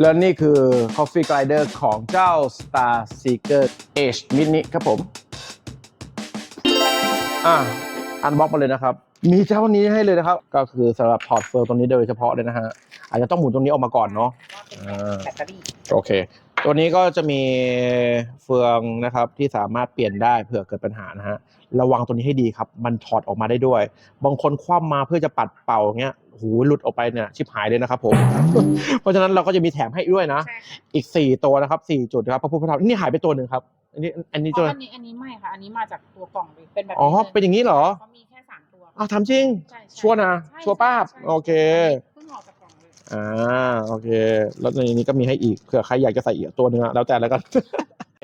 และนี่คือ Coffee Glider ของเจ้า Star Seeker Edge Mini ครับผม อะอันบ็อกมาเลยนะครับ มีเจ้านี้ให้เลยนะครับ ก็คือสำหรับถอดเฟืองตรงนี้โดยเฉพาะเลยนะฮะ อาจจะต้องหมุนตรงนี้ออกมาก่อนเนาะอ่าแบตเตอรี่โอเค ตัวนี้ก็จะมีเฟืองนะครับที่สามารถเปลี่ยนได้เผื่อเกิดปัญหานะฮะระวังตัวนี้ให้ดีครับ มันถอดออกมาได้ด้วย บางคนคว่ำมาเพื่อจะปัดเป่าอย่างเงี้ยหูหลุดออกไปเนี่ยชิบหายเลยนะครับผม เพราะฉะนั้นเราก็จะมีแถมให้ด้วยนะ ใช่ค่ะอีก 4 ตัวนะครับ4จุดนะครับพระพุทธพระธรรมนี่หายไปตัวหนึ่งครับ อันนี้อันนี้อ๋ตัวออันนี้อันนี้ไม่ค่ะ อันนี้มาจากตัวกล่องเลยเป็นแบบอ๋อลยเป็นอย่างนี้เหรอ เขามีแค่สามตัวอ้าวทำจริงใช่ใชัวร์นะใช่ชัวร์ป้าบใช่โอเคเพิ่ง อ่าโอเค แล้วในนี้ก็มีให้อีกเผื่อใครอยากจะใส่อีกตัวหนึงอะแล้วแต่แล้วกัน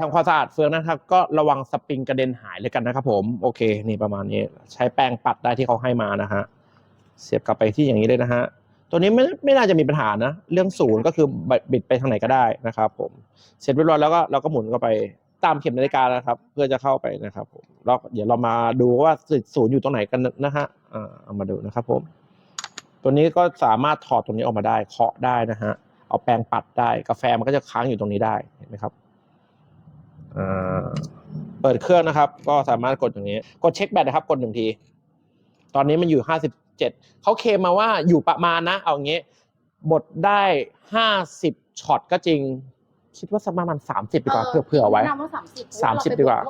ทำความสะอาดเฟืองนะครับ ก็ระวังสปริงกระเด็นหายเลยกันนะครับผมโอเค นี่ประมาณนี้ ใช้แป้งปัดได้ที่เขาให้มานะฮะเสียบกลับไปที่อย่างนี้เลยนะฮะตัวนี้ไม่ไม่น่าจะมีปัญหานะ เรื่องศูนย์ก็คือบิดไปทางไหนก็ได้นะครับ ผมเสร็จเรียบร้อยแล้วก็เราก็หมุนเข้าไปตามเข็มนาฬิกานะครับ เพื่อจะเข้าไปนะครับ ผมแล้วเดี๋ยวเรามาดูว่าศูนย์อยู่ตรงไหนกันนะฮะอ่าเอามาดูนะครับผม ตัวนี้ก็สามารถถอดตรงนี้ออกมาได้เคาะได้นะฮะเอาแปรงปัดได้ กาแฟมันก็จะค้างอยู่ตรงนี้ได้เห็นไหมครับอ่าเปิดเครื่องนะครับ ก็สามารถกดอย่างนี้ กดเช็คแบตนะครับ กดหนึ่งที ตอนนี้มันอยู่ห้าสิบเจ็ดเขาเคลมมาว่าอยู่ประมาณนะ เอาอย่างนี้บดได้ห้าสิบช็อตก็จริง คิดว่าสักประมาณสามสิบดีกว่าเผื่อเผื่อไว้แนะนำว่าสามสิบสามสิบดีกว่า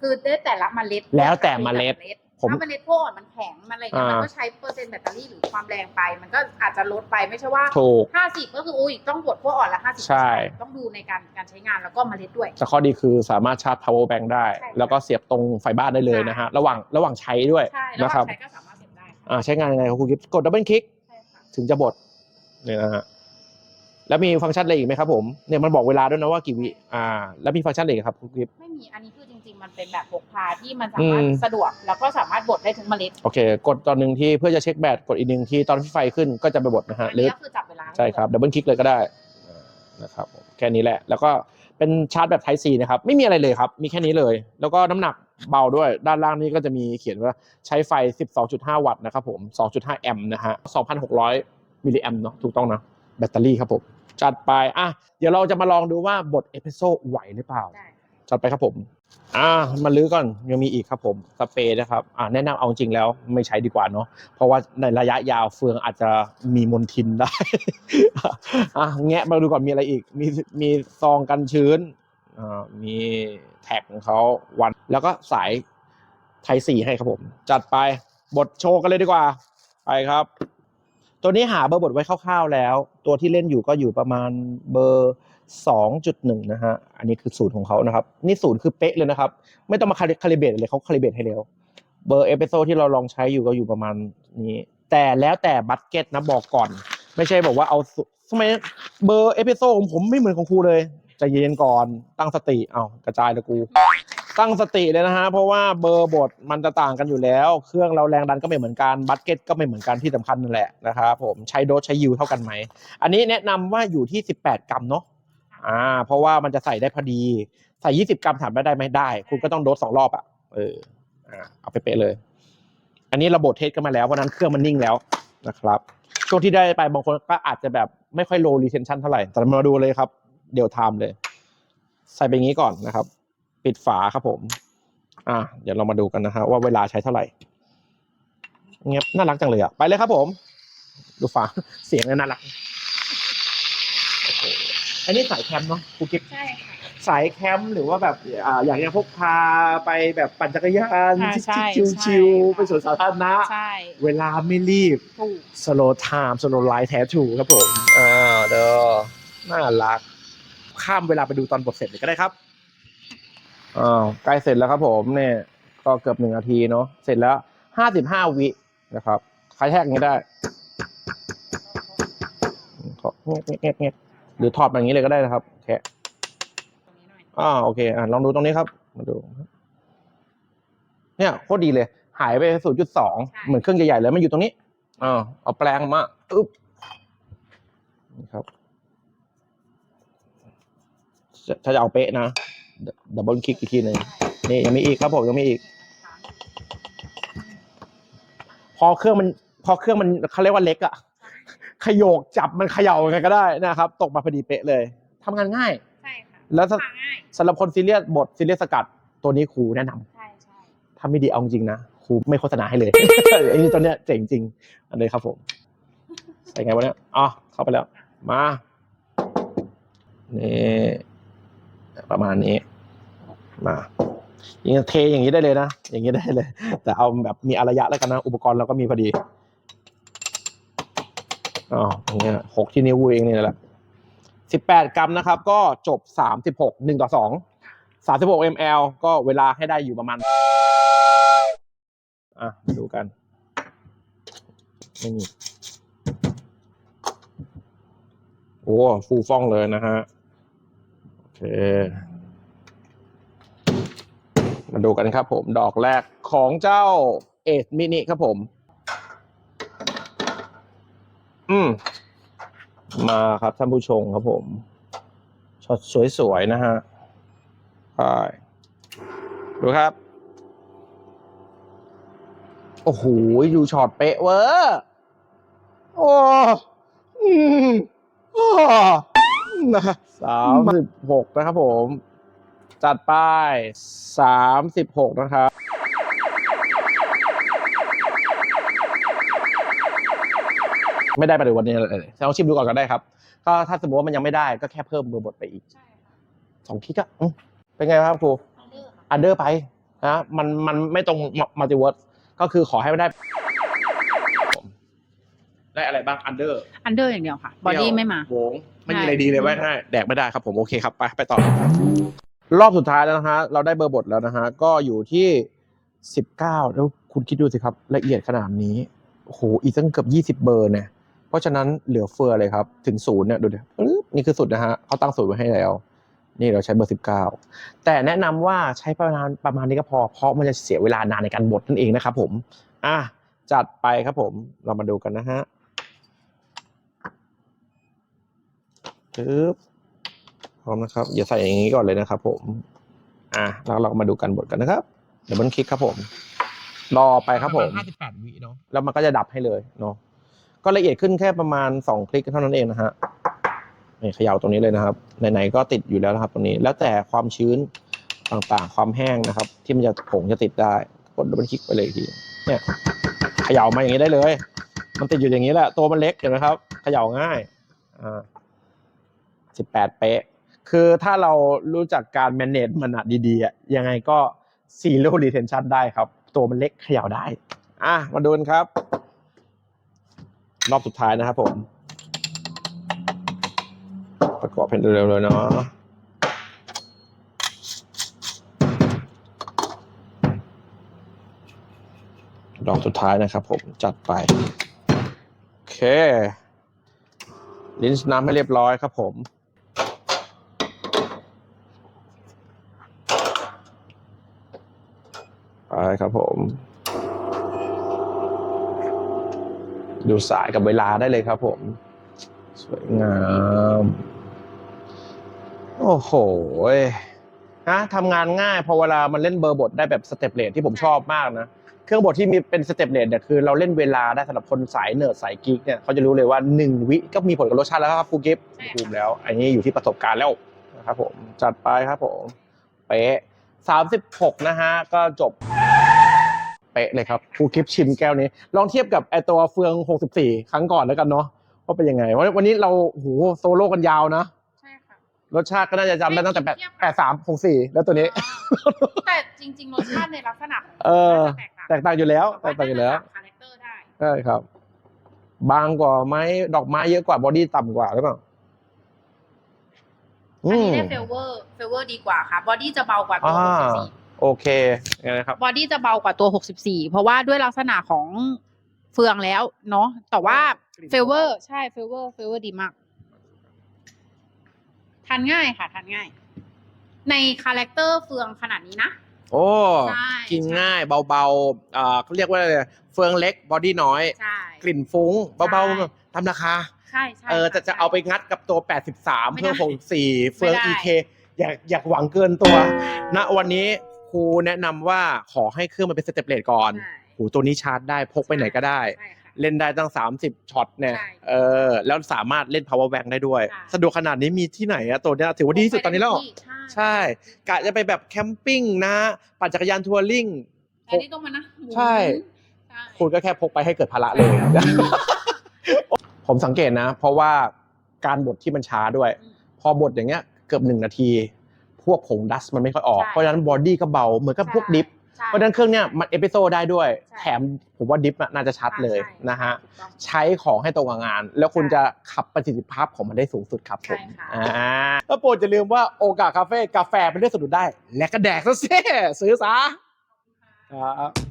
คือได้แต่ละเมล็ด แล้วแต่เมล็ดผม ถ้าเมล็ดพวกอ่อนมันแข็งมันอะไรเงี้ยอ่ามัมันก็ใช้เปอร์เซ็นต์แบตเตอรี่หรือความแรงไป มันก็อาจจะลดไปไม่ใช่ว่าถูกห้าสิบก็คืออุ้ยต้องบดพวกอ่อนละห้าสิบใช่ ต้องดูในการการใช้งานแล้วก็เมล็ดด้วยแต่ข้อดีคือสามารถชาร์จ power bank ได้ใช่ค่ะแล้วก็เสียบตรงไฟบ้านได้เลยนะฮะระหว่างระหว่างใช้ด้วยใช่แล้วนะครับใช้ก็สามารถเสียบได้ค่ะอ่าใช้งานยังไงครับครูกิฟกดดับเบิลคลิกใช่ค่ะถึงจะบดเนี่ยนะฮะ แล้วมีฟังก์ชันอะไรอีกไหมครับผมเนี่ยมันบอกเวลาด้วยนะว่ากี่วิอ่า แล้วมีฟังก์ชันอะไรอีกครับครูกิฟ ไม่มีอันนี้คือจริง ๆ มันเป็นแบบพกพาที่มันสามารถอืม สะดวก แล้วก็สามารถบดได้ทุกเมล็ดโอเค กดตอนหนึ่งที่เพื่อจะเช็คแบตกดอีกหนึ่งที่ตอนที่ไฟขึ้นก็จะไปบดนะฮะอันหรือ นี้ก็คือจับเวลาใช่ครับดับเบิลคลิกเลยก็ได้อ่านะครับผมแค่นี้แหละ แล้วก็เป็นชาร์จแบบ Type C นะครับ ไม่มีอะไรเลยครับ มีแค่นี้เลย แล้วก็น้ำหนักเบาด้วย ด้านล่างนี้ก็จะมีเขียนว่าใช้ไฟ 12.5 วัตต์นะครับผม 2.5 แอมป์นะฮะ 2,600 มิลลิแอมป์เนาะถูกต้องนะ แบตเตอรี่ครับผม จัดไปอะเดี๋ยวเราจะมาลองดูว่าบทเอพิโซดไหวหรือเปล่าได้จัดไปครับผม อ่ามาลื้อก่อนยังมีอีกครับผมสเปรย์นะครับอ่าแนะนำเอาจริงแล้วไม่ใช้ดีกว่าเนาะเพราะว่าในระยะยาวเฟืองอาจจะมีมลทินได้อะแงะมาดูก่อนมีอะไรอีก มีมีซองกันชื้นอ่ามีแท็กของเขาวัน แล้วก็สายไทยสี่ให้ครับผม จัดไปบทโชว์กันเลยดีกว่า ไปครับ ตัวนี้หาเบอร์บทไว้คร่าวๆแล้ว ตัวที่เล่นอยู่ก็อยู่ประมาณเบอร์ 2.1 นะฮะ อันนี้คือศูนย์ของเขานะครับ นี่ศูนย์คือเป๊ะเลยนะครับ ไม่ต้องมาคาลิคาลิเบตเลยเขาคาลิเบตให้แล้ว เบอร์เอพิโซดที่เราลองใช้อยู่ก็อยู่ประมาณนี้ แต่แล้วแต่บัตเก็ตนะบอกก่อน ไม่ใช่บอกว่าเอาทำไมเบอร์เอพิโซดของผมไม่เหมือนของครูเลยใจเย็นก่อนตั้งสติเอากระจายเลยกู ตั้งสติเลยนะฮะ เพราะว่าเบอร์บทมันจะต่างกันอยู่แล้ว เครื่องเราแรงดันก็ไม่เหมือนกัน บัตเก็ตก็ไม่เหมือนกันที่สำคัญนั่นแหละนะครับผม ใช้โดสใช้ยิวเท่ากันไหม อันนี้แนะนำว่าอยู่ที่ 18 กรัมเนาะ อ่า เพราะว่ามันจะใส่ได้พอดี ใส่ 20 กรัมถามได้ได้ไหมได้ คุณก็ต้องโดสสองรอบอะเออ อ่า เอาไปเป๊ะเลย อันนี้ระบบเทสกันมาแล้ว เพราะนั้นเครื่องมันนิ่งแล้วนะครับช่วงที่ได้ไปบางคนก็อาจจะแบบไม่ค่อยโล retention เท่าไหร่ แต่มาดูเลยครับ เดี๋ยวไทม์เลย ใส่ไปงี้ก่อนนะครับ ปิดฝาครับผม อ่าเดี๋ยวเรามาดูกันนะฮะว่าเวลาใช้เท่าไหร่เงียบน่ารักจังเลยอะ ไปเลยครับผม ดูฝาเสียงเนี่ยน่ารักโอ้โหอันนี้สายแคมป์เนาะครูกิฟใช่ค่ะสายแคมป์หรือว่าแบบอ่าอยากจะพกพาไปแบบปั่นจักรยานอ่าใช่ชิวใช่ๆไปสวนสาธารณะ ใช่เวลาไม่รีบ ถูกสโลไทม์สโลไลท์แท้ถูครับผมอ่าเด้อน่ารัก ข้ามเวลาไปดูตอนบทเสร็จเลยก็ได้ครับ อ้าวใกล้เสร็จแล้วครับผมเนี่ยก็เกือบหนึ่งนาทีเนาะเสร็จแล้วห้าสิบห้าวินะครับใครแทกอย่างนี้ได้ขอเงี้ยเงี้ยเงี้ยหรือถอดมาอย่างนี้เลยก็ได้นะครับแค่ตรงนี้หน่อยอ่าโอเคอ่าลองดูตรงนี้ครับมาดู เนี่ยโคตรดีเลย หายไป0.2เหมือนเครื่องใหญ่ๆเลยมันอยู่ตรงนี้อ่าเอาแปลงมาอึ๊บนี่ครับ จะถ้าจะเอาเป๊ะนะ ดับเบิลคลิกอีกทีหนึ่งนี่ยังมีอีกครับผมยังมีอีก พอเครื่องมัน พอเครื่องมันเขาเรียกว่าเล็กอะขยโยกจับมันเขย่ายังไงก็ได้นะครับ ตกมาพอดีเป๊ะเลยทำงานง่าย ใช่ค่ะแล้วถ้าพกพาง่าย สำหรับคนซีเรียสบทซีเรียสสกัดตัวนี้ครูแนะนำใช่ใช่ถ้าไม่ดีเอาจริงนะครูไม่โฆษณาให้เลย ไอ้นี่ตัวเนี้ยเจ๋งจริงอันนี้ครับผมใส่ไงวะเนี่ยอ๋อเข้าไปแล้ว มานี่ ประมาณนี้ มายิงเทอย่างนี้ได้เลยนะ อย่างนี้ได้เลย แต่เอาแบบมีอารยะแล้วกันนะ อุปกรณ์เราก็มีพอดีอ๋ออย่างเงี้ยหกที่นิ้วเองนี่แหละสิบแปดกรัมนะครับ ก็จบสามสิบหกหนึ่งต่อสองสามสิบหก ml ก็เวลาให้ได้อยู่ประมาณ อะมาดูกันไม่มีโอ้ฟูฟ่องเลยนะฮะ เค มาดูกันครับผมดอกแรกของเจ้าเอ e มินิครับผม อืม มาครับท่านผู้ชมครับผมช็อตสวยๆนะฮะไปดูครับ โอ้โหดูช็อตเป๊ะเวอร์โอ้อืมโอ้ นะสามสิบหกนะครับผม จัดไปสามสิบหกนะครับ ไม่ได้ไปในวันนี้เลยลองชิมดูก่อนก็ได้ครับ ก็ถ้าสมมติว่ามันยังไม่ได้ก็แค่เพิ่มเบอร์บทไปอีกใช่ค่ะสองคลิกอะอืมเป็นไงครับครูอันเดอร์ค่ะอันเดอร์ไปนะมันมันไม่ตรงมัลติเวิร์สก็คือขอให้ไม่ได้ ได้อะไรบ้างอันเดอร์อันเดอร์อย่างเดียวค่ะ บอดี้ไม่มาโวงไม่มีใช่อะไรดีเลยว่าง่ายแดกไม่ได้ครับผมโอเคครับไปไปต่อ รอบสุดท้ายแล้วนะฮะ เราได้เบอร์บทแล้วนะฮะ ก็อยู่ที่สิบเก้าแล้วคุณคิดดูสิครับ ละเอียดขนาดนี้โอ้โหอีกตั้งเกือบยี่สิบเบอร์เนี่ยเพราะฉะนั้นเหลือเฟือเลยครับ ถึงศูนย์เนี่ยดูดิปึ๊บนี่คือสุดนะฮะเขาตั้งศูนย์ไว้ให้แล้ว นี่เราใช้เบอร์สิบเก้าแต่แนะนำว่าใช้ประมาณประมาณนี้ก็พอ เพราะมันจะเสียเวลานานในการบดนั่นเองนะครับผม อะจัดไปครับผม เรามาดูกันนะฮะ ปึ๊บพร้อมนะครับ อย่าใส่อย่างนี้ก่อนเลยนะครับ ผม อะแล้วเราก็มาดูกันบดกันนะครับ เดี๋ยวมันคลิกครับผม รอไปครับผมห้าสิบแปดวิเนาะ แล้วมันก็จะดับให้เลยเนาะ ก็ละเอียดขึ้นแค่ประมาณสองคลิกเท่านั้นเองนะฮะนี่เขย่าตรงนี้เลยนะครับ ไหนๆก็ติดอยู่แล้วนะครับ ตรงนี้ แล้วแต่ความชื้นต่างๆ ความแห้งนะครับ ที่มันจะผงจะติดได้ กดดับเบิลคลิกไปเลยอีกที เนี่ยเขย่ามาอย่างนี้ได้เลย มันติดอยู่อย่างนี้แหละ ตัวมันเล็กเห็นไหมครับ เขย่าง่าย อ่า สิบแปดเป๊ะ คือถ้าเรารู้จักการ manage มันอะดีๆอะยังไงก็ zero retention ได้ครับ ตัวมันเล็กเขย่าได้ อะ มาดูกันครับ รอบสุดท้ายนะครับผม ประกอบเพนเร็วๆเลยเนาะดอกสุดท้ายนะครับผมจัดไป โอเค ลิ้นน้ำให้เรียบร้อยครับผม ไปครับผม ดูสายกับเวลาได้เลยครับผม สวยงาม โอ้โหนะทำงานง่ายพอเวลามันเล่นเบอร์บทได้แบบสเต็ปเลทที่ผมชอบมากนะ เครื่องบทที่มีเป็นสเต็ปเลทเนี่ยคือเราเล่นเวลาได้สำหรับคนสายเนิร์ดสายกิ๊กเนี่ยเขาจะรู้เลยว่า 1 วิก็มีผลกับรสชาติแล้วครับครูกิฟต์ใช่ค่ะภูมิแล้ว อันนี้อยู่ที่ประสบการณ์แล้วนะครับผม จัดไปครับผม เป๊ะ สามสิบหกนะฮะ ก็จบ เป๊ะเลยครับครูกิฟต์ชิมแก้วนี้ ลองเทียบกับไอตัวเฟือง 64 ครั้งก่อนแล้วกันเนาะว่าเป็นยังไง วันวันนี้เราโอ้โหโซโล่กันยาวนะ ใช่ค่ะ รสชาติก็น่าจะจำได้ตั้งแต่แปดเทียบกับแปดสามหกสี่แล้วตัวนี้ แต่จริง ๆ รสชาติในลักษณะของเออ น่าจะแตกต่างอยู่แล้ว แตกต่างอยู่แล้วคาแรคเตอร์ได้ ใช่ครับ บางกว่าไหมดอกไม้เยอะกว่าบอดี้ต่ำกว่าหรือเปล่า อันนี้ได้เฟลเวอร์เฟลเวอร์ดีกว่าค่ะบอดี้จะเบากว่าตัวอ่า 64 โอเคยังไงนะครับ บอดี้จะเบากว่าตัว 64 เพราะว่าด้วยลักษณะของเฟืองแล้วเนาะ แต่ว่ากลิ่นเฟลเวอร์ใช่เฟลเวอร์เฟลเวอร์ดีมาก ทานง่ายค่ะ ทานง่าย ในคาแรคเตอร์เฟืองขนาดนี้นะ โอ้ ใช่ กินง่ายเบาๆอ่าเขาเรียกว่าอะไรเฟืองเล็กบอดี้น้อย ใช่ กลิ่นฟุ้ง เบาใช่ๆทำราคา ใช่ใช่เออค่จะจะเอาไปงัดกับตัว 83ไม่เพื่อได้64เฟืองไม่ได้ EK อยากอยากหวังเกินตัว ณวันนี้ครูแนะนำว่าขอให้เครื่องมันเป็นสเตปเลทก่อนใช่โหตัวนี้ชาร์จได้พกไปไหนก็ได้ ใช่ค่ะ เล่นได้ตั้ง 30ช็อตเนี่ยใช่เออแล้วสามารถเล่น power bank ได้ด้วยค่ะสะดวกขนาดนี้มีที่ไหนอะตัวเนี้ยถือว่าดีที่สุดตอนนี้แล้ว ใช่ ใช่กะจะไปแบบแคมปิ้งนะ ปั่นจักรยานทัวริง แต่นี่ต้องมานะหมุนใช่ ใช่ คุณก็แค่พกไปให้เกิดภาระเลย ผมสังเกตนะ เพราะว่าการบดที่มันช้าด้วยอืมพอบดอย่างเงี้ยเกือบหนึ่งนาที พวกผงดัสมันไม่ค่อยออกใช่เพราะฉะนั้นบอดี้ก็เบาเหมือนกับพวกดิฟใช่เพราะฉะนั้นเครื่องเนี้ยมันเอพิโซดได้ด้วยใช่แถมผมว่าดิฟน่าจะชัดเลยใช่นะฮะถูกต้องใช้ของให้ตรงกับงาน แล้วคุณใช่จะขับประสิทธิภาพของมันได้สูงสุดครับผมใช่ค่ะอ่าแล้วโปรดอย่าลืมว่าโอกาสคาเฟ่กาแฟเป็นเรื่องสนุกได้ และก็แดกซะเซ่ซื้อซะครับ